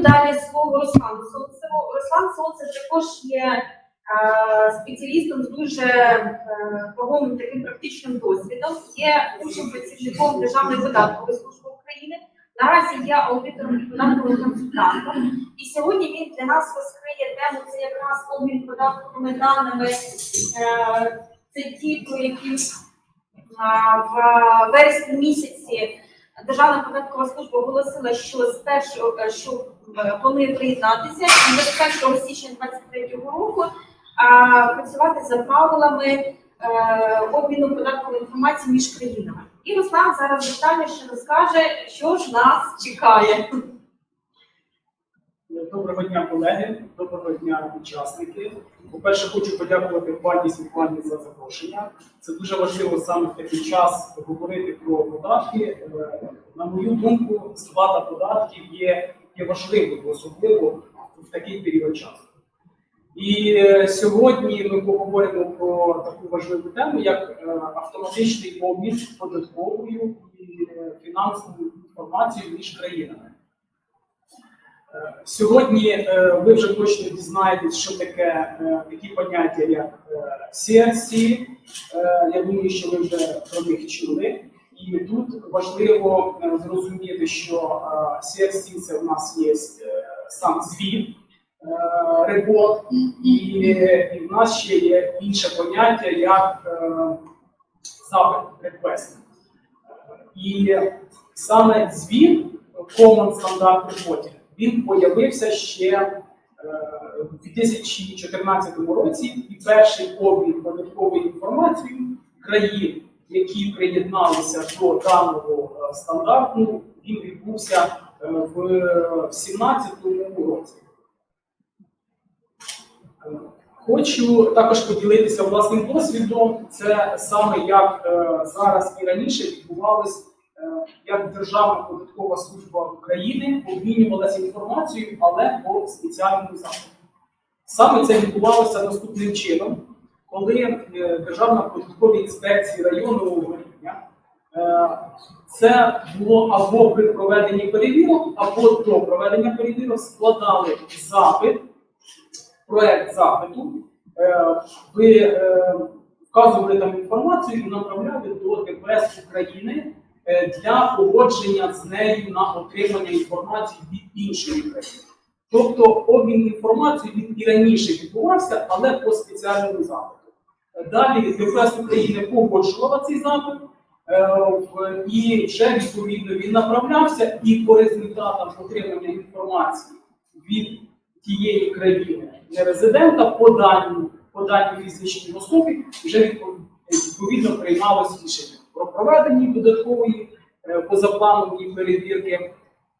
Далі слово Руслану Сонцеву. Руслан Сонцев також є е, спеціалістом з дуже е, вагомим таким практичним досвідом. Є учнем працівником Державної податкової служби України. Наразі є аудитором і податковим консультантом. І сьогодні він для нас розкриє тему. Це якраз обмін податковими даними. Е, це ті, про які в вересні місяці Державна податкова служба оголосила, що з першого що планує приєднатися і з 1 січня 2023 року працювати за правилами е, обміну податкової інформації між країнами. І Руслан зараз детальніше розкаже, що ж нас чекає. Доброго дня, колеги, доброго дня, учасники. По-перше, хочу подякувати пані Світлані за запрошення. Це дуже важливо саме в такий час говорити про податки. Е, На мою думку, сплата податків є, є важливою, особливо в такий період часу. І е, сьогодні ми поговоримо про таку важливу тему, як е, автоматичний обмін податковою і е, фінансовою інформацією між країнами. Сьогодні ви вже точно дізнаєтесь, що таке такі поняття, як CRC. Я думаю, що ви вже про них чули. І тут важливо е, зрозуміти, що е, CRC це в нас є е, сам звіт, е, репорт, і, в нас ще є інше поняття, як е, запит, request. І саме звіт Common Standard Reporting, він появився ще е, у 2014 році, і перший обмін податковою інформацією країн, які приєдналися до даного е, стандарту, він відбувся е, в 2017 році. Е, Хочу також поділитися власним досвідом. Це саме як зараз і раніше відбувалось, як Державна податкова служба України обмінювалася інформацією, але по спеціальному запиту. Саме це відбувалося наступним чином, коли е, Державна податкова інспекція районного рівня е, це було або при проведенні перевірок, або до проведення перевірок складали запит проект запиту, е, ви вказували там інформацію і направляли до ДПС України для погодження з нею на отримання інформації від іншої країни. Тобто обмін інформацією він і раніше відбувався, але по спеціальному запиту. Далі ДПС України погоджувала цей запит, е, і вже відповідно він направлявся, і по результатам отримання інформації від тієї країни не резидента по даній, по даній фізичній особі вже відповідно приймалось рішення про проведення додаткової е, позапланової перевірки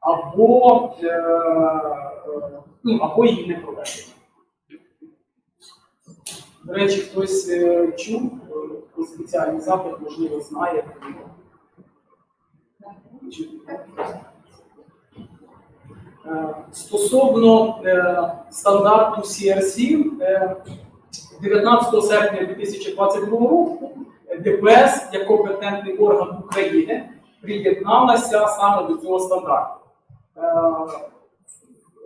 або, е, ну, або її не проведення. До речі, хтось е, чув е, про спеціальний запит, можливо, знає. Е, Стосовно стандарту CRC, е, 19 серпня 2022 року ДПС як компетентний орган України приєдналася саме до цього стандарту.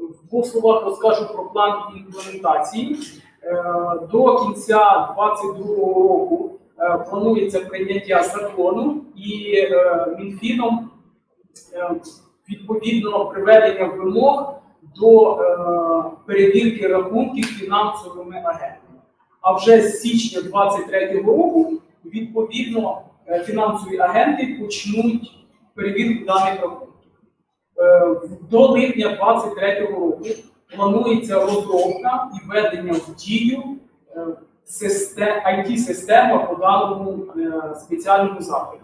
В двох словах розкажу про план імплементації. Е, До кінця 2022 року е, планується прийняття закону і е, Мінфіном відповідно приведення вимог до перевірки рахунків фінансовими агентами. А вже з січня 2023 року відповідно фінансові агенти почнуть перевірку даних рахунків. До липня 2023 року планується розробка і введення в дію е, IT-система по даному е, спеціальному запиту.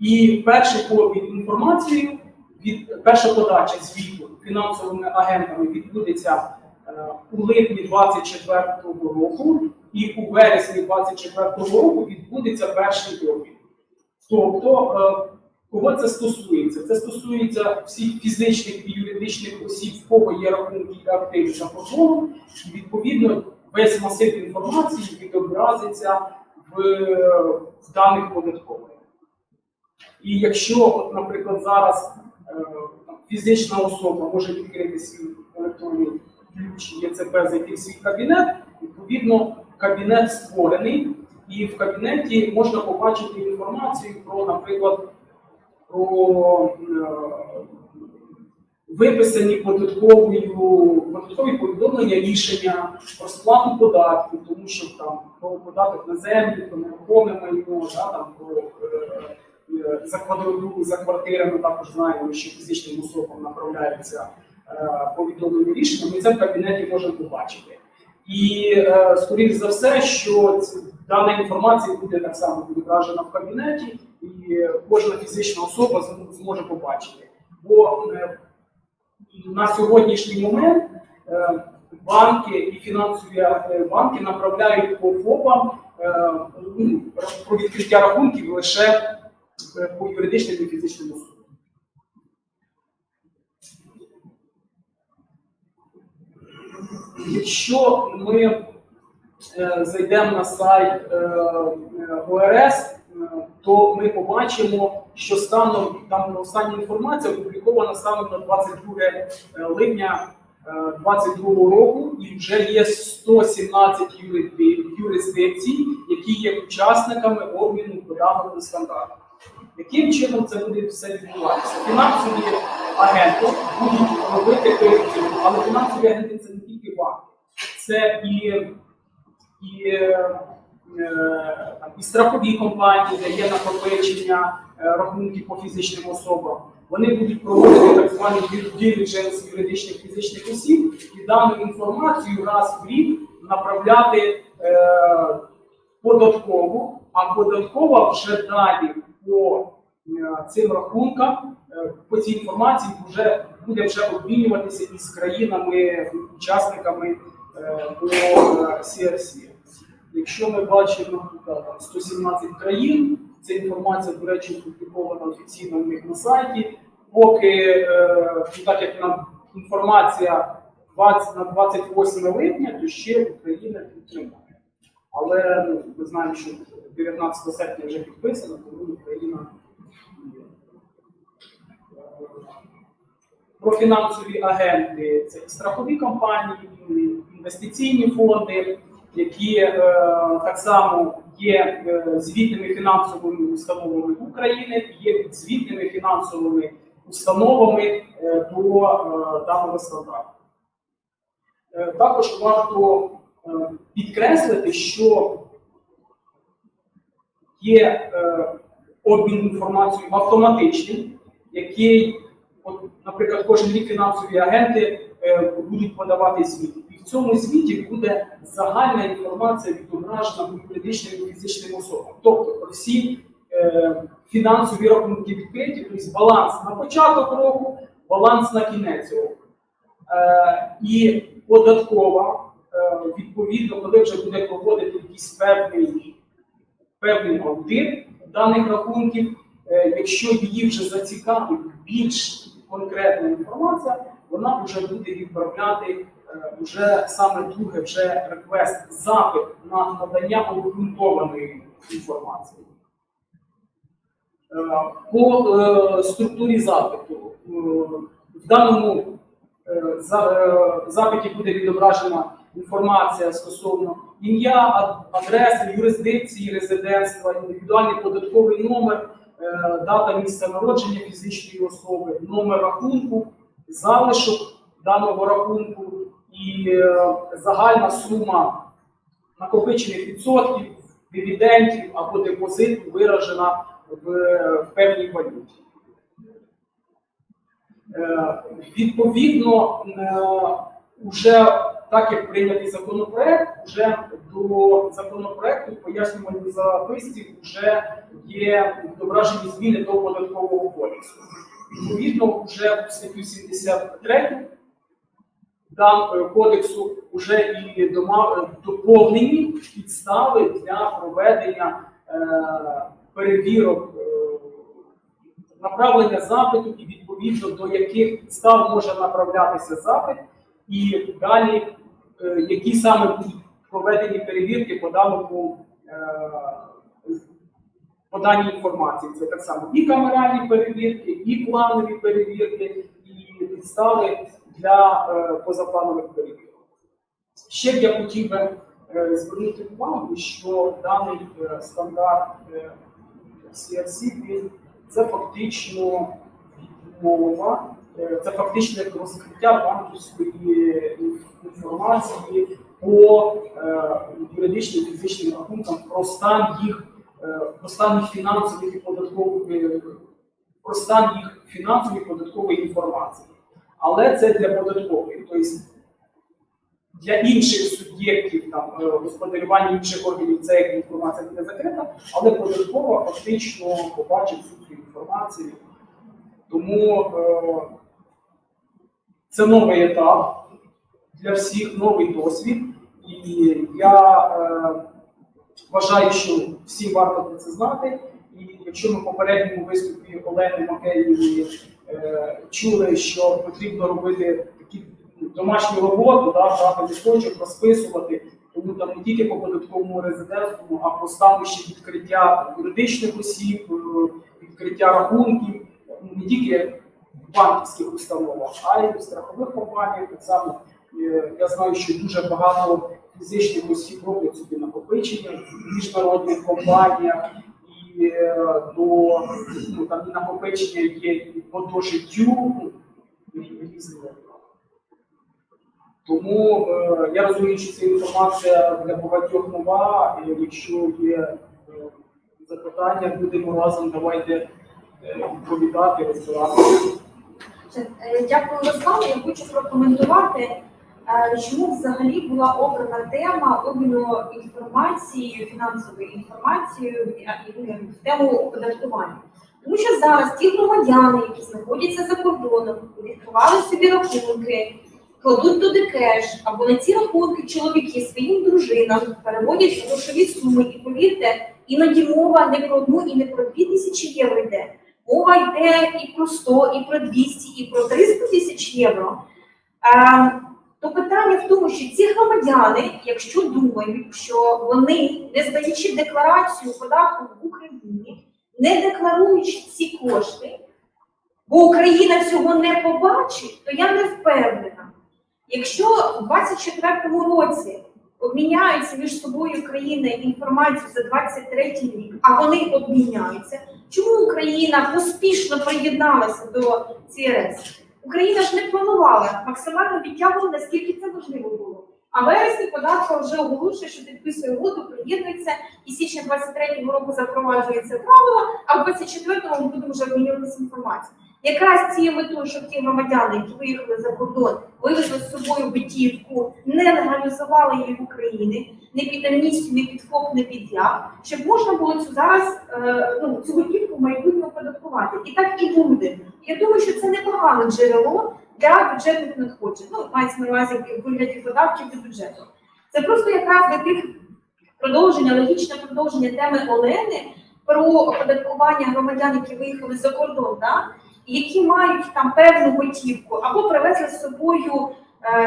І перший обмін інформацією від перша подача звіту фінансовими агентами відбудеться е, у липні 2024 року, і у вересні 2024 року відбудеться перший обмін. Тобто, е, кого це стосується? Це стосується всіх фізичних і юридичних осіб, в кого є рахунки і активи за кордоном, відповідно весь масив інформації відобразиться в, в даних податкових. І якщо, от, наприклад, зараз е, фізична особа може відкрити свій електронний ключ ЄЦП, зайти в свій кабінет. Відповідно, кабінет створений, і в кабінеті можна побачити інформацію про, наприклад, про е, виписані податковою податкові повідомлення рішення про сплату податків, тому що там про податок на землю, про нерухоме майно, да, там про е, за квартиру, за квартирами також знаємо, що фізичним особам направляються е, повідомлення рішення. Ми це в кабінеті можемо побачити. І скоріш за все, що дана інформація буде так само відображена в кабінеті, і кожна фізична особа зможе побачити. Бо е, на сьогоднішній момент е, банки і фінансові е, банки направляють по ФОПам ну, про відкриття рахунків лише по юридичним і фізичним особам. Якщо ми зайдемо на сайт е, е, ОРС, е, то ми побачимо, що станом там остання інформація опублікована станом на 22 липня 2022 року, і вже є 117 юрисдикцій, які є учасниками обміну кодами стандартів. Яким чином це буде все відбуватися? Фінансові агенти будуть робити перевірку, але фінансові агенти це не тільки банки, це і, і, е, е, і страхові компанії, де є накопичення е, рахунків по фізичним особам. Вони будуть проводити так званий diligence юридичних фізичних осіб і дану інформацію раз в рік направляти е, податкову, а податкова вже далі по е, цим рахункам, е, по цій інформації вже буде вже обмінюватися із країнами, учасниками е, по е, CRC. Якщо ми бачимо там 117 країн, ця інформація, до речі, опублікована офіційно у них на сайті. Поки е, ну, так як нам інформація 20 на 28 липня, то ще Україна підтримує. Але ну, ми знаємо, що 19 серпня вже підписано, тому Україна. е, Про фінансові агенти це і страхові компанії, інвестиційні фонди, які е, так само є е, звітними фінансовими установами України, є звітними фінансовими установами е, до е, даного стандарту. Е, Також варто е, підкреслити, що є е, обмін інформацією автоматичним, який, от, наприклад, кожен рік фінансові агенти е, будуть подавати звіт. В цьому звіті буде загальна інформація відображена юридичним і фізичним особам. Тобто про всі е, фінансові рахунки відкриті, тобто баланс на початок року, баланс на кінець року. Е, і податкова, е, відповідно, коли вже буде проводити якийсь певний, певний аудит даних рахунків, е, якщо її вже зацікавить більш конкретна інформація, вона вже буде відправляти вже саме друге вже реквест, запит на надання обґрунтованої інформації. Е, По е, структурі запиту е, в даному е, за- е, запиті буде відображена інформація стосовно ім'я, адреси, юрисдикції, резидентства, індивідуальний податковий номер, е, дата місця народження фізичної особи, номер рахунку, залишок даного рахунку і е, загальна сума накопичених відсотків, дивідендів або депозиту виражена в, в певній валюті. Е, Відповідно, вже так як прийнятий законопроект, вже до законопроекту пояснювальній записці вже є відображені зміни до податкового кодексу. Відповідно, вже в статтю 73 дан е, кодексу вже і доповнені підстави для проведення е, перевірок е, направлення запиту і відповідно до яких підстав може направлятися запит, і далі е, які саме проведені перевірки по даному е, по інформації. Це так само і камеральні перевірки, і планові перевірки, і підстави для е, позапланових перевірок. Ще б я хотів би е, звернути увагу, що даний е, стандарт CRC він це фактично мова, це фактично розкриття банківської інформації по юридичним фізичним рахункам про стан їх про стан фінансових і податкових про стан їх фінансової і податкової інформації. Але це для податкової. Тобто для інших суб'єктів там е, господарювання інших органів це як інформація буде закрита, але податкова фактично побачить цю інформацію. Тому е, це новий етап для всіх, новий досвід. І я е, вважаю, що всім варто про це знати. І якщо ми в попередньому виступі Олени Макеєвої чули, що потрібно робити такі домашню роботу, да, брати листочок, розписувати, тому там не тільки по податковому резидентству, а по ще відкриття юридичних осіб, е, відкриття рахунків, ну, не тільки в банківських установах, а й в страхових компаніях. Так само е, я знаю, що дуже багато фізичних осіб роблять собі накопичення в міжнародних компаніях. Е, до ну, там і накопичення є і по дожиттю, ну, і. Тому е, я розумію, що ця інформація для багатьох нова. І якщо є е, запитання, будемо разом давайте е, відповідати, розбиратися. Е, Дякую, Руслан. Я хочу прокоментувати, чому взагалі була обрана тема обміну інформацією, фінансовою інформацією е, в тему оподаткування. Тому що зараз ті громадяни, які знаходяться за кордоном, відкривали собі рахунки, кладуть туди кеш, або на ці рахунки чоловіки своїм дружинам переводять грошові суми. І повірте, іноді мова не про одну і не про дві тисячі євро йде. Мова йде і про 100, і про 200, і про 300 тисяч євро. То питання в тому, що ці громадяни, якщо думають, що вони, не здаючи декларацію податку в Україні, не декларуючи ці кошти, бо Україна цього не побачить, то я не впевнена. Якщо в 2024 році обміняються між собою країни інформацією за 23 рік, а вони обміняються, чому Україна поспішно приєдналася до ЦРС? Україна ж не планувала, максимально відтягувала, наскільки це можливо було. А вересні податка вже оголошує, що підписує угоду, приєднується, і січня 23-го року запроваджується правила, а в 24-му ми будемо вже обмінюватися інформацією. Якраз цією метою, щоб ті громадяни, які виїхали за кордон, вивезли з собою готівку, не легалізували її в Україні, не під не під ФОП, не під ЯВ, щоб можна було цю зараз е, ну, цю готівку в майбутньому оподаткувати. І так і буде. Я думаю, що це непогане джерело для бюджетних надходжень. Ну, мається на увазі вигляді податків до бюджету. Це просто якраз для тих продовження, логічне продовження теми Олени про оподаткування громадян, які виїхали за кордон, да? які мають там певну готівку, або привезли з собою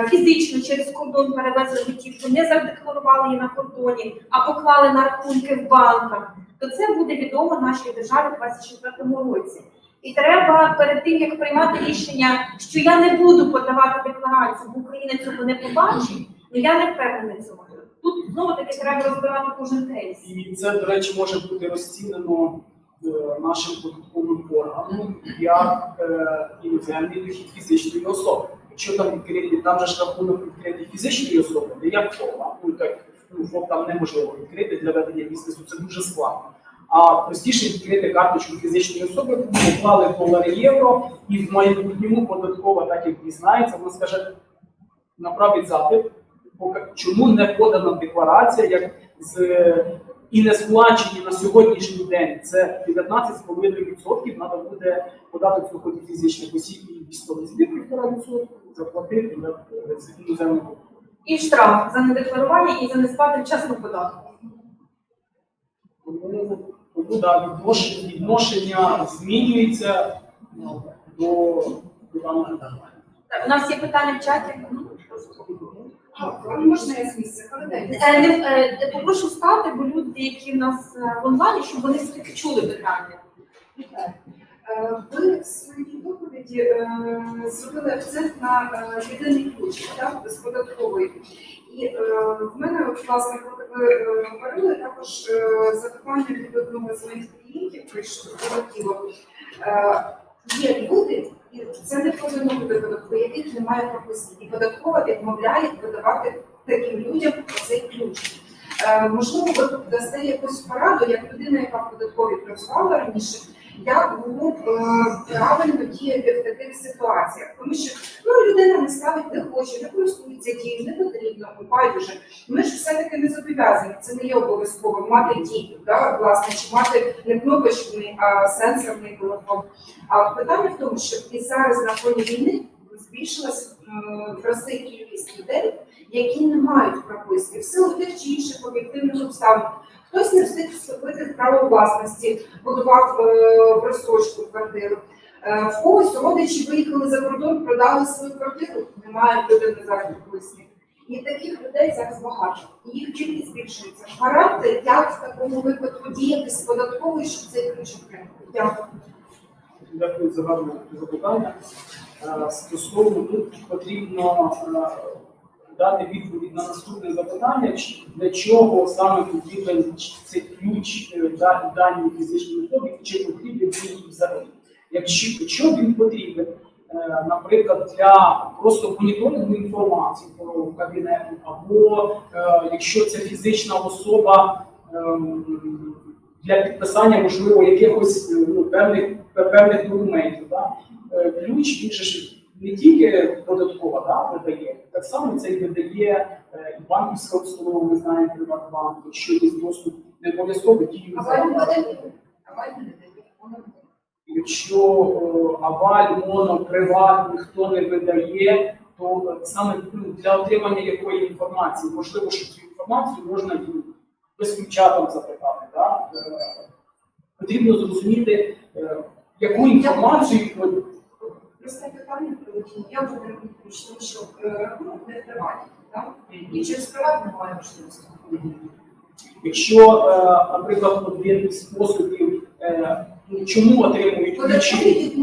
фізично через кордон, перевезли готівку, не задекларували її на кордоні, а поклали на рахунки в банках, то це буде відомо нашій державі в 2024 році. І треба перед тим, як приймати рішення, що я не буду подавати декларацію, бо Україна цього не побачить, ну я не впевнена в цьому. Тут знову таки треба розбирати кожен кейс. І це, до речі, може бути розцінено е, нашим податковим органом як е, іноземний дохід фізичної особи. Якщо там відкриті, там же ж рахунок відкритий фізичної особи, де як ФОП, ну так ну, ФОП там неможливо відкрити для ведення бізнесу, це дуже складно. А простіше відкрити карточку фізичної особи, поклали долари євро, і в майбутньому податкова, так як дізнається, вона скаже, направить запит, чому не подана декларація, як з і не сплачені на сьогоднішній день це 19,5% треба буде податок доходів фізичних осіб і військовий збір 1,5% заплатити е, з. І штраф за недекларування і за несплату вчасного податку. Тому, да, відношення, змінюється ну, до, даного. У нас є питання в чаті. Можна я з місця? Коли день? Е, е, Попрошу стати, бо люди, які в нас е, в онлайні, щоб вони все-таки чули питання. Е, Ви свою доповідь доповіді е, зробили акцент на е, єдиний ключ з податкової. І е, в мене, власне, коли ви е, говорили, також е, запитання від одного з моїх клієнтів прийшло прилетіло. Е, Є люди, це не повинно бути податково, яких немає прописки. І податкова відмовляє видавати таким людям цей ключ. Е, Можливо, ви дасте якусь пораду, як людина, яка в податковій працювала раніше, як було б е, правильно діяти в таких ситуаціях. Тому що ну, людина не ставить не хоче, не користується дією, не потрібно, ну, байдуже. Ми ж все-таки не зобов'язані, це не є обов'язково мати дію, да, власне, чи мати не кнопочний, а сенсорний телефон. А питання в тому, що і зараз на фоні війни збільшилась м, в рази кількість людей, які не мають прописки в силу тих чи інших об'єктивних обставин. Хтось не встиг вступити право власності, будував е, в розстрочку квартиру. Е, в когось родичі виїхали за кордон, продали свою квартиру, немає людини зараз прописки. І таких людей зараз багато. І їх кількість збільшується. Гаранти, як в такому випадку діяти з податковою, щоб цей ключ отримати. Дякую. Дякую за гарне запитання. Е, Стосовно тут потрібно е, дати відповідь на наступне запитання, для чого саме потрібен цей ключ е, да- даній фізичній особі, чи потрібен він взагалі. Якщо, він потрібен, е, наприклад, для просто моніторингу інформації про кабінет, або е, якщо це фізична особа ем, для підписання, можливо, якихось ну, певних, певних документів. Да? Ключ він же не тільки податкова да, видає, так само це і видає е, і банківська установа, ми знаємо Приватбанк, якщо є доступ, не обов'язково дію. Якщо е, аваль, моно, приват ніхто не видає, то е, саме для отримання якої інформації, можливо, що цю інформацію можна і без ключа там запитати. Да? Потрібно зрозуміти, яку інформацію ви- Просте питання прилетіло. Я вже не що е, рахунок не приватний. І через приват немає можливості. Якщо, е, наприклад, один із способів, е, ну, чому отримують ключі,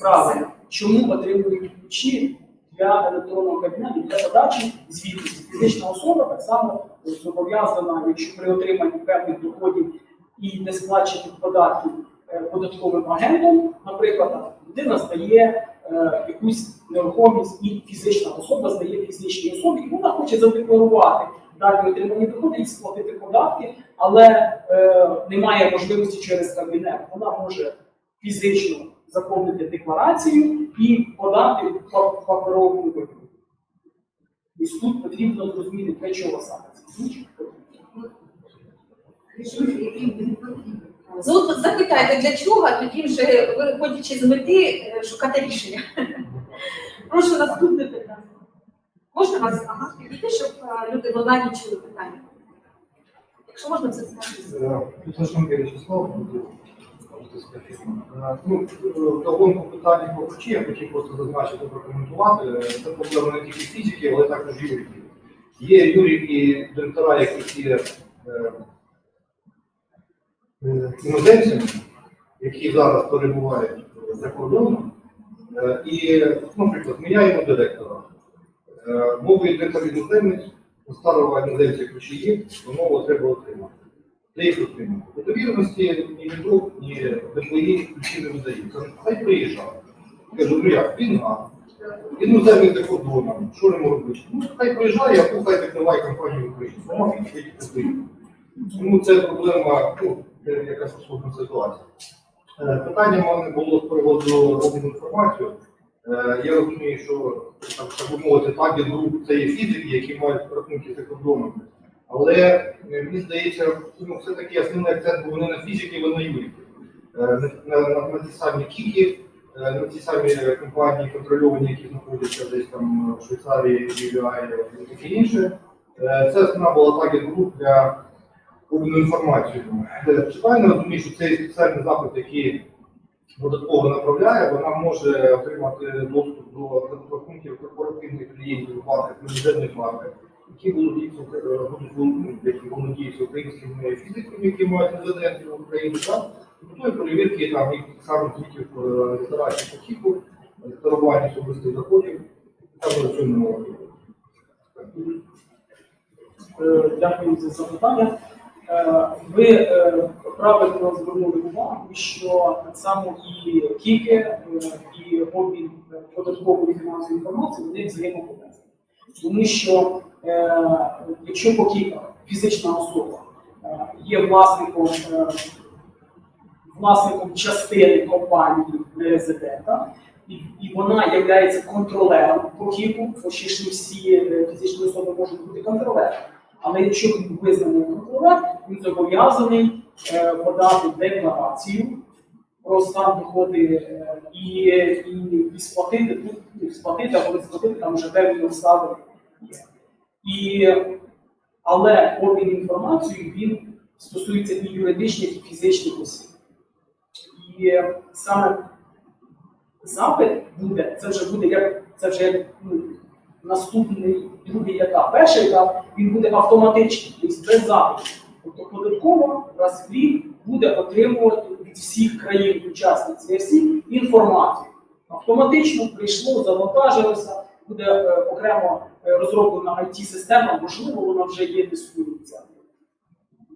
правильно, чому отримують ключі для електронного кабінету для подачі звітності. Фізична особа так само зобов'язана, якщо при отриманні певних доходів і не сплачених податків податковим агентом, наприклад, людина здає е, якусь нерухомість і фізична особа здає фізичній особі, і вона хоче задекларувати дані отримані доходи і сплатити податки, але е, немає можливості через кабінет. Вона може фізично заповнити декларацію і подати в па- паперовому вигляді. Ось тут потрібно зрозуміти, для чого саме цей ключ потрібен. Ну, запитайте, для чого, тоді вже виходячи з мети, е, шукати рішення. Прошу наступне питання. Можна вас ага, підійти, щоб е, люди в онлайні чули питання? Якщо можна, це сказати. Тут Вячеслав. Е, Ну, в догонку питання по ключі я хотів просто зазначити, прокоментувати. Е, Це проблема не тільки фізики, але також юридів. Є юрики, директора, які е, іноземцями, які зараз перебувають за кордоном. Е, І, наприклад, міняємо директора. Е, Новий директор іноземець, у старого іноземця ключі є, то нового треба отримати. Де їх отримати? По довіреності ні МІДО, ні ДПІ ключі не видають. Кажуть, хай приїжджав. Кажу, ну як, війна. Іноземний за кордоном, що йому робити? Ну, хай приїжджає, а хай закриває компанію в Україні. Тому це проблема, ну, якась особна ситуація. Е, Питання в мене було з приводу обміну інформацією. Е, Я розумію, що так, так би мовити, табір груп це є фізики, які мають рахунки за кордоном. Але е, мені здається, ну, все-таки основний акцент був не на фізики, а на. Е, На, на, на, ті самі кіки, на ті самі компанії контрольовані, які знаходяться десь там в Швейцарії, і таке інше. Це основна була табір груп для Е, Чи правильно розумію, що цей спеціальний запит, який додатково направляє, вона може отримати доступ до рахунків корпоративних клієнтів банків, іноземних банків, які володіють е, будуть вол- які українськими фізиками, які мають резиденцію в Україні? Готові перевірки там і саме звітів декларації похіду, декларування особистих доходів, цьому мова. Е, Дякую за запитання. Е, Ви е, правильно звернули увагу, що так само і кіки, е, і обмін податкової фінансової інформації вони взаємопов'язані. Тому що якщо по кіках фізична особа є власником, власником частини компанії резидента, і, вона є контролером по кіку, бо ж не всі фізичні особи можуть бути контролером. Але якщо він визнаний контролер, він зобов'язаний е, подати декларацію про стан доходи е, і, і, і сплатити, ну, ну, сплатити або не сплатити, там вже певні обставини є. І, але обмін інформацією він стосується і юридичних, і фізичних осіб. І е, саме запит буде, це вже буде як це вже як ну, наступний другий етап. Перший етап він буде автоматичний, тобто без запиту. Тобто податково раз в рік буде отримувати від всіх країн учасниць версій інформацію. Автоматично прийшло, завантажилося, буде е, окремо е, розроблена IT-система, можливо, вона вже є тестується.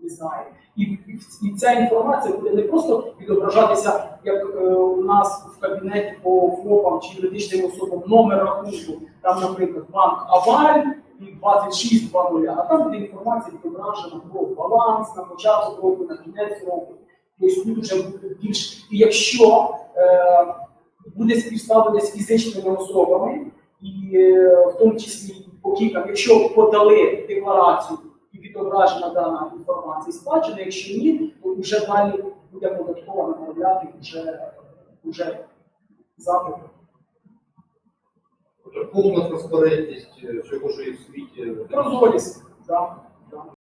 Не знаю. І, і, і ця інформація буде не просто відображатися, як е, у нас в кабінеті по ФОПам чи юридичним особам номер рахунку, там, наприклад, банк Аваль і 2620, а там буде інформація відображена про баланс на початок року, на кінець року. Тобто тут буде більш. І якщо е, буде співставлення з фізичними особами, і е, в тому числі по кікам, якщо подали декларацію і відображена дана інформація сплачена, якщо ні, то вже далі буде податково направляти вже, вже запит. Е, повна транспарентність всього, що і в світі. Е, Прозорість. Да.